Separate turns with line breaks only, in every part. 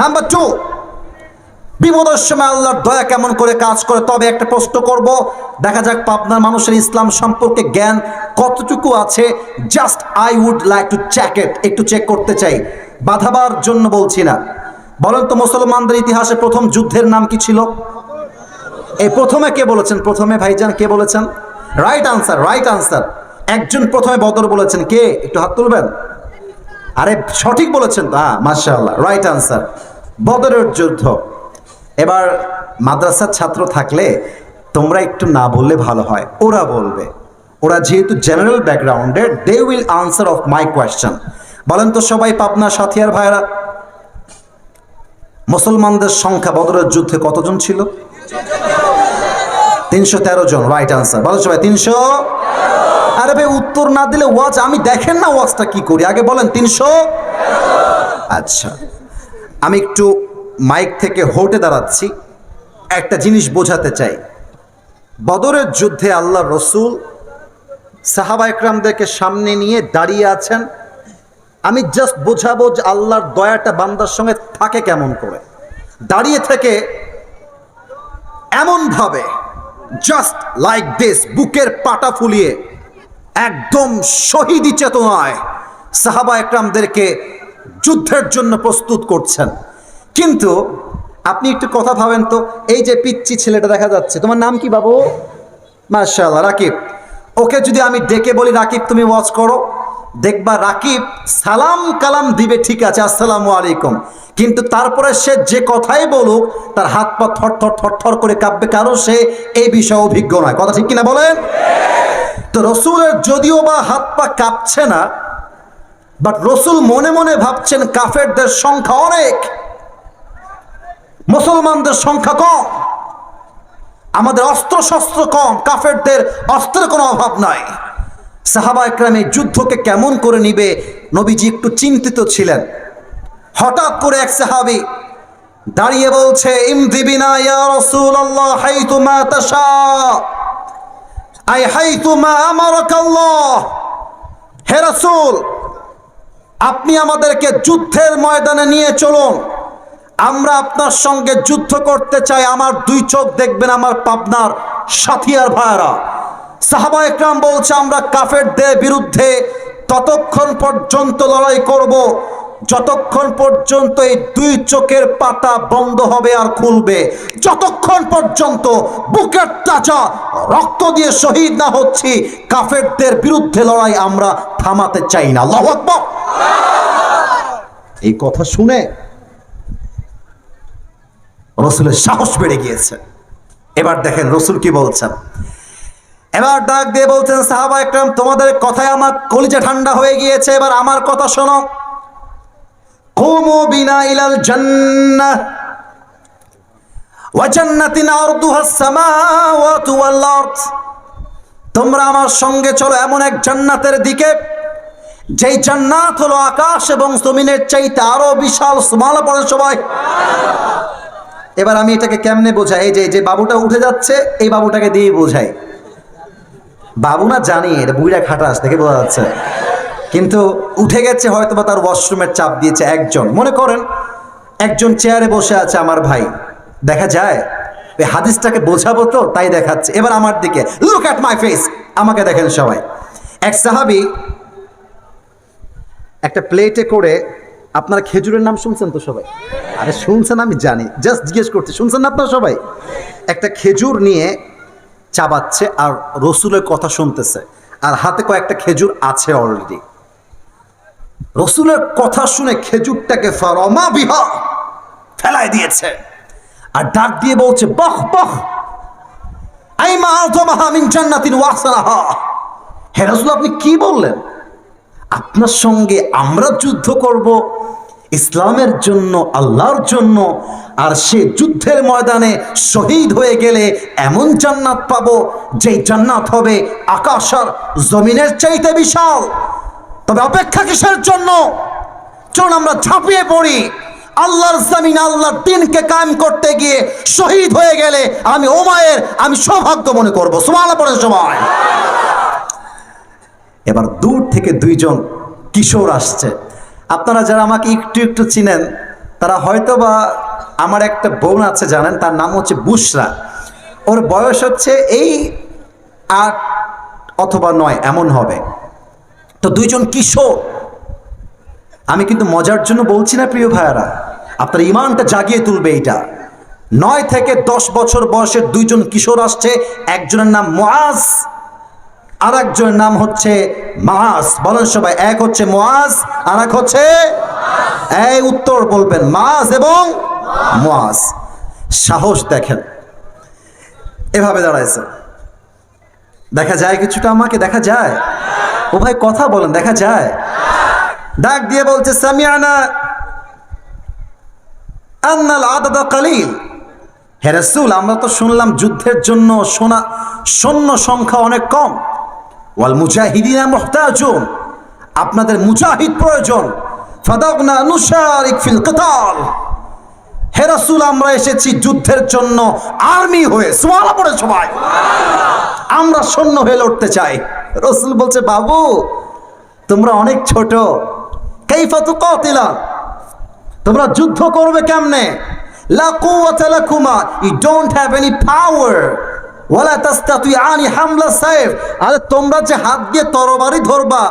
Number two বিপদের সময় আল্লাহর দয়া কেমন করে কাজ করে? তবে একটা প্রশ্ন করব। দেখা যাক পাবনার মানুষের ইসলাম সম্পর্কে জ্ঞান কতটুকু আছে। Just I would like to check it একটু চেক করতে চাই। বাধাবার জন্য বলছি না। বলেন তো মুসলমানদের ইতিহাসে প্রথম যুদ্ধের নাম কি ছিল? এই প্রথমে কে বলেছেন? প্রথমে ভাইজান কে বলেছেন? রাইট আনসার রাইট আনসার একজন প্রথমে বদর বলেছেন। কে? একটু হাত তুলবেন? আরে সঠিক বলেছেন তো। হ্যাঁ মার্শাল্লাহ রাইট আনসার বদরের যুদ্ধ। এবার মাদ্রাসার ছাত্র থাকলে তোমরা একটু না বললে ভালো হয়। ওরা বলবে, ওরা যেহেতু জেনারেল ব্যাকগ্রাউন্ডের they will answer of my question বলেন তো সবাই, পাবনা সাথিয়ার ভাইরা মুসলমানদের সংখ্যা বদরের যুদ্ধে কতজন ছিল? তিনশো তেরো জন রাইট আনসার বলো সবাই, তিনশো আরে ভাই, উত্তর না দিলে ওয়াচ আমি দেখেন না ওয়াচটা কি করি। আগে বলেন, তিনশো আচ্ছা। আমি একটু মাইক থেকে হোটে দাঁড়াচ্ছি। একটা জিনিস বোঝাতে চাই। বদরের যুদ্ধে আল্লাহ রসুল সাহাবা একরামদেরকে সামনে নিয়ে দাঁড়িয়ে আছেন। আমি জাস্ট বোঝাবো যে আল্লাহর দয়াটা বান্দার সঙ্গে থাকে কেমন করে। দাঁড়িয়ে থেকে এমনভাবে জাস্ট লাইক দিস বুকের পাটা ফুলিয়ে একদম শহীদি চেতনায় সাহাবা একরামদেরকে যুদ্ধের জন্য প্রস্তুত করছেন। কিন্তু আপনি একটু কথা ভাবেন তো, এই যে পিচ্ছি ছেলেটা দেখা যাচ্ছে, তোমার নাম কি বাবু? মার্শাল্লাহ রাকিব। ওকে যদি আমি ডেকে বলি, রাকিব, তুমি ওয়াচ করো। দেখবা রাকিব সালাম কালাম দিবে, ঠিক আছে, আসসালামু আলাইকুম। কিন্তু তারপরে সে যে কথাই বলুক, তার হাত পা থর থর থর থর করে কাঁপবে, কারণ সে এই বিষয়ে অভিজ্ঞ নয়। কথা ঠিক কিনা বলেন? তো রসুলের যদিও বা হাত পা কাঁপছে না বাট রসুল মনে মনে ভাবছেন কাফেরদের সংখ্যা অনেক। মুসলমানদের সংখ্যা কম। আমাদের অস্ত্র শস্ত্র কম। কাফেরদের অস্ত্রের কোনো অভাব নাই। সাহাবা একরাম যুদ্ধকে কেমন করে নিবে? নবীজি একটু চিন্তিত ছিলেন। হঠাৎ করে এক সাহাবি দাঁড়িয়ে বলছে তাশা। আই হে রাসূল আপনি আমাদেরকে যুদ্ধের ময়দানে নিয়ে চলুন। আমরা আপনার সঙ্গে যুদ্ধ করতে চাই। আমার দুই চোখ দেখবেন, আমার পাবনার সাথিয়ার ভাইয়ারা। সাহাবা একরাম বলছে, আমরা কাফেরদের বিরুদ্ধে ততক্ষণ পর্যন্ত লড়াই করব। যতক্ষণ পর্যন্ত এই দুই চোখের পাতা বন্ধ হবে আর খুলবে। যতক্ষণ পর্যন্ত বুকের তাজা রক্ত দিয়ে শহীদ না হচ্ছি, কাফেরদের বিরুদ্ধে লড়াই আমরা থামাতে চাই না। আল্লাহু আকবার। এই কথা শুনে রসুলের সাহস বেড়ে গিয়েছে। এবার দেখেন রসুল কি বলছেন? এবার ডাক দিয়ে বলছেন, সাহাবা একরাম, তোমাদের কথায় আমার কলিজা ঠান্ডা হয়ে গিয়েছে, এবার আমার কথা শোনো। কুমু বিনা ইলাল জান্নাহ ওয়া জান্নাতিন সামাওয়াতু ওয়াল আরদ, তোমরা আমার সঙ্গে চলো এমন এক জান্নাতের দিকে। যেই জান্নাত হলো আকাশ এবং জমিনের চাইতে আরও বিশাল সুমালা পড়ে সবাই। এবার আমি এটাকে কেমনে বোঝাই? এই যে বাবুটা উঠে যাচ্ছে, এই বাবুটাকে দিয়ে বোঝাই। বাবু না জানি, এটা বুড়া খাটাস দেখে বোঝা যাচ্ছে। কিন্তু উঠে গেছে হয়তো বা তার ওয়াশরুমের চাপ দিয়েছে একজন। মনে করেন, একজন চেয়ারে বসে আছে আমার ভাই। দেখা যায়, ওই হাদিসটাকে বোঝাবো তো, তাই দেখাচ্ছে। এবার আমার দিকে লুক অ্যাট মাই ফেস আমাকে দেখেন সবাই। এক সাহাবি একটা প্লেটে করে আপনারা খেজুরের নাম শুনছেন তো সবাই? আরে শুনছেন, আমি জানি। জাস্ট জিজ্ঞেস করতে শুনছেন না আপনারা সবাই? একটা খেজুর নিয়ে চাবাচ্ছে আর রসুলের কথা শুনতেছে। আর হাতে কয়েকটা খেজুর আছে অলরেডি রসুলের কথা শুনে খেজুরটাকে ফরমা বিহা ফেলাই দিয়েছে। আর ডাক দিয়ে বলছে, বহ বহ। আই মা আযমাহা মিন জান্নাতিন ওয়াহসানাহা। হে রাসূল, আপনি কি বললেন? আপনার সঙ্গে আমরা যুদ্ধ করব, ইসলামের জন্য, আল্লাহর জন্য, আর সে যুদ্ধের ময়দানে শহীদ হয়ে গেলে এমন জান্নাত পাবো, যেই জান্নাত হবে আকাশ আর জমিনের চাইতে বিশাল। তবে অপেক্ষা কিসের জন্য? চল আমরা ঝাঁপিয়ে পড়ি। আল্লাহর জমিন, আল্লাহর দিনকে কায়েম করতে গিয়ে শহীদ হয়ে গেলে আমি ওমায়ের, আমি সৌভাগ্য মনে করব। সুমালা পড়ে সময় এবার দূর থেকে দুইজন কিশোর আসছে। আপনারা যারা আমাকে একটু একটু চিনেন, তারা হয়তো বা আমার একটা বোন আছে, জানেন, তার নাম হচ্ছে বুসরা। ওর বয়স হচ্ছে এই আট অথবা নয়, এমন হবে। তো দুইজন কিশোর। আমি কিন্তু মজার জন্য বলছি না, প্রিয় ভাইয়ারা, আপনার ইমানটা জাগিয়ে তুলবে এইটা। নয় থেকে দশ বছর বয়সের দুইজন কিশোর আসছে, একজনের নাম মোয়াজ আর একজনের নাম হচ্ছে মাস। বলেন সবাই, এক হচ্ছে মোয়াজ আর এক হচ্ছে এই উত্তর বলবেন, মাস এবং মোয়াজ। সাহস দেখেন। এভাবে দাঁড়াইছে। দেখা যায় কিছুটা আমাকে, দেখা যায়। ও ভাই, কথা বলেন, দেখা যায়। ডাক দিয়ে বলছে, সামিয়ানা আন্নাল আদাদা কালিল। হে রাসূল, আমরা তো শুনলাম যুদ্ধের জন্য সোনা, সৈন্য সংখ্যা অনেক কম। ওয়াল মুজাহিদিনা মুহতাজুন। আপনাদের মুজাহিদ প্রয়োজন। ফাদাগনা নুশারিক ফিল কিতাল। হে রাসূল, আমরা এসেছি যুদ্ধের জন্য আর্মি হয়ে। সুবহানাল্লাহ পড়ে সবাই। আমরা সৈন্য হয়ে লড়তে চাই। রসুল বলছে, বাবু, তোমরা অনেক ছোট। কাইফা তুকাতিলা। তোমরা যুদ্ধ করবে কেমনে? লাকুমা। You don't have any power ওয়ালা তাস্তাতিআনি হামলা সাইফ। আরে তোমরা যে হাত দিয়ে তরবারি ধরবা,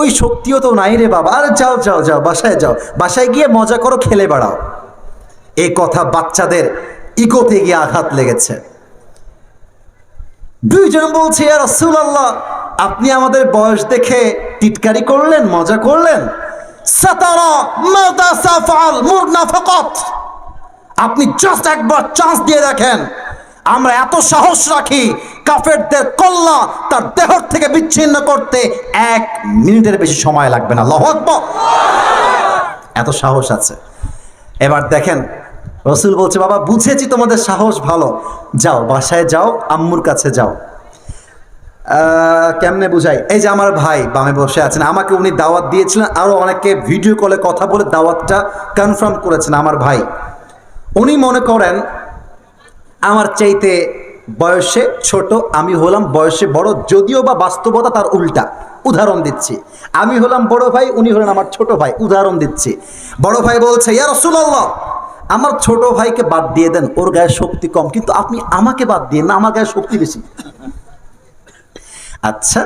ওই শক্তিও তো নাই রে বাবা। আরে যাও যাও যাও, বাসায় যাও। বাসায় গিয়ে মজা করো, খেলে বেড়াও। এই কথা বাচ্চাদের ইগোতে গিয়ে আঘাত লেগেছে। দুইজন বলছে, ইয়া রাসূলুল্লাহ, আপনি আমাদের বয়স দেখে টিটকারি করলেন, মজা করলেন? আপনি জাস্ট একবার চান্স দিয়ে দেখেন। আমরা এত সাহস রাখি কাফেরদের কল্লা তার দেহ থেকে বিচ্ছিন্ন করতে এক মিনিটের বেশি সময় লাগবে না। আল্লাহু আকবার। এত সাহস আছে। এবার দেখেন, রসুল বলছে, বাবা, বুঝেছি তোমাদের সাহস ভালো। যাও, বাসায় যাও, আম্মুর কাছে যাও। কেমনে বুঝাই? এই যে আমার ভাই বামে বসে আছেন, আমাকে উনি দাওয়াত দিয়েছিলেন আরও অনেকে ভিডিও কলে কথা বলে দাওয়াতটা কনফার্ম করেছেন। আমার ভাই, উনি মনে করেন আমার চাইতে বয়সে ছোট, আমি হলাম বয়সে বড়, যদিও বা বাস্তবতা তার উল্টা। উদাহরণ দিচ্ছি। আমি হলাম বড় ভাই, উনি হলেন আমার ছোট ভাই। উদাহরণ দিচ্ছি। বড় ভাই বলছে, ইয়া রসুল্লাহ আমার ছোট ভাইকে বাদ দিয়ে দেন, ওর গায়ে শক্তি কম, কিন্তু আপনি আমাকে বাদ দিয়ে না, আমার গায়ে শক্তি বেশি। আচ্ছা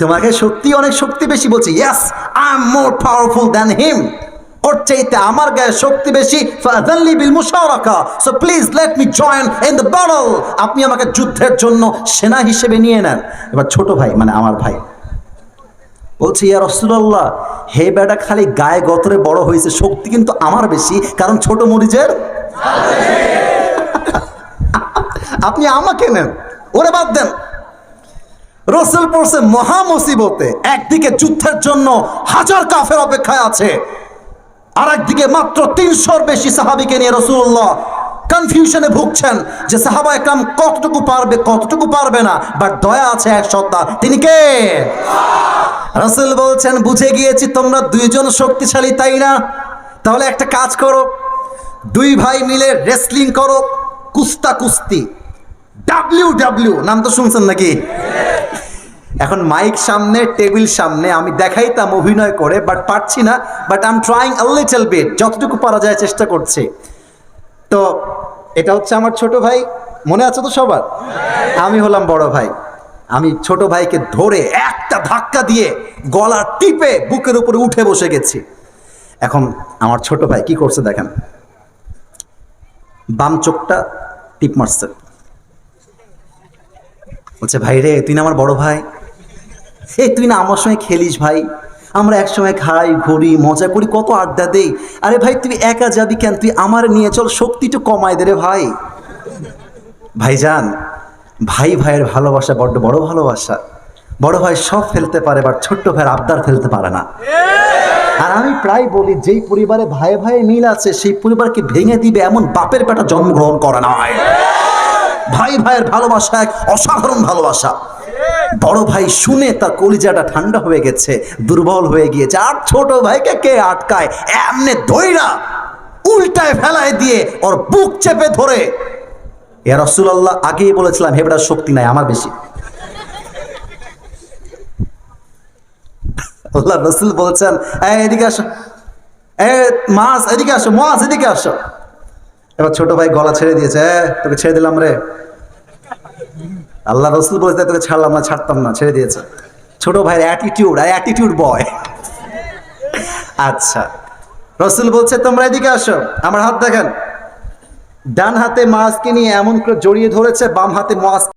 তোমাকে সত্যি অনেক শক্তি বেশি বলছি yes I am more powerful than him ওর চাইতে আমার গায়ে শক্তি বেশি ফাদানলি বিল মুশারাকা so please let me join in the battle আপনি আমাকে যুদ্ধের জন্য সেনা হিসেবে নিয়ে নেন। এবার ছোট ভাই মানে আমার ভাই। বলছে, ইয়া রসুল্লাহ হে বেটা খালি গায়ে গতরে বড় হয়েছে, শক্তি কিন্তু আমার বেশি, কারণ ছোট মরিচের আপনি আমাকে নেন। ওরে বাদ দেন। রসুল পড়ছে মহা মুসিবতে একদিকে যুদ্ধের জন্য হাজার কাফের অপেক্ষায় আছে। আর একদিকে মাত্র তিনশোর বেশি সাহাবিকে নিয়ে রসুল্লাহ কনফিউশনে ভুগছেন যে সাহাবা একরাম কতটুকু পারবে কতটুকু পারবে না? বাট দয়া আছে এক সত্তা তিনি কে? রসুল বলছেন, বুঝে গিয়েছি তোমরা দুইজন শক্তিশালী, তাই না? তাহলে একটা কাজ করো, দুই ভাই মিলে রেসলিং করো কুস্তা কুস্তি ডাব্লিউ ডাব্লিউ নাম তো শুনছেন নাকি? এখন মাইক সামনে টেবিল সামনে, আমি দেখাইতাম, অভিনয় করে বাট পারছি না but I am trying a little bit যতটুকু পারা যায় চেষ্টা করছি। তো এটা হচ্ছে আমার ছোট ভাই, মনে আছে তো সবার? আমি হলাম বড় ভাই। আমি ছোট ভাইকে ধরে একটা ধাক্কা দিয়ে গলা টিপে বুকের উপরে উঠে বসে গেছি। এখন আমার ছোট ভাই কি করছে দেখেন? বাম চোখটা টিপ মারছে। বলছে, ভাই রে, তুই না আমার বড় ভাই? এই তুই না আমার সঙ্গে খেলিস ভাই। আমরা একসময় খাই ঘুরি, মজা করি, কত আড্ডা দেই। আরে ভাই, তুই একা যাবি কেন? তুই আমার নিয়ে চল, শক্তি একটু কমায় দে রে ভাই। ভাইজান, ভাই ভাইয়ের ভালোবাসা বড্ড বড় ভালোবাসা। বড় ভাই সব ফেলতে পারে, বাট ছোট্ট ভাইয়ের আবদার ফেলতে পারে না। আর আমি প্রায় বলি, যেই পরিবারে ভাই ভাই মিল আছে, সেই পরিবারকে ভেঙে দিবে এমন বাপের পেটা জন্মগ্রহণ করে নয়। ভাই ভাইয়ের ভালোবাসা এক অসাধারণ ভালোবাসা। বড় ভাই শুনে তার কলিজাটা ঠান্ডা হয়ে গেছে, দুর্বল হয়ে গিয়েছে। আর ছোট ভাইকে কে আটকায়? এমনে দইরা উল্টায় ফেলায় দিয়ে ওর বুক চেপে ধরে। এ রসুল্লাহ আগেই বলেছিলাম হেবড়ার শক্তি নাই, আমার বেশি। আল্লাহ রসুল বলছেন এদিকে আসো। এ, মাছ, এদিকে আসো, মাছ, এদিকে আসো। এবার ছোট ভাই গলা ছেড়ে দিয়েছে তোকে ছেড়ে দিলাম রে। আল্লাহ রসুল বলতে তোকে ছাড়লাম না, ছাড়তাম না, ছেড়ে দিয়েছে। ছোট ভাইয়ের অ্যাটিটিউড আর অ্যাটিটিউড বয় আচ্ছা। রসুল বলছে, তোমরা এদিকে আসো, আমার হাত দেখেন। ডান হাতে মাছ নিয়ে এমন করে জড়িয়ে ধরেছে, বাম হাতে মাছ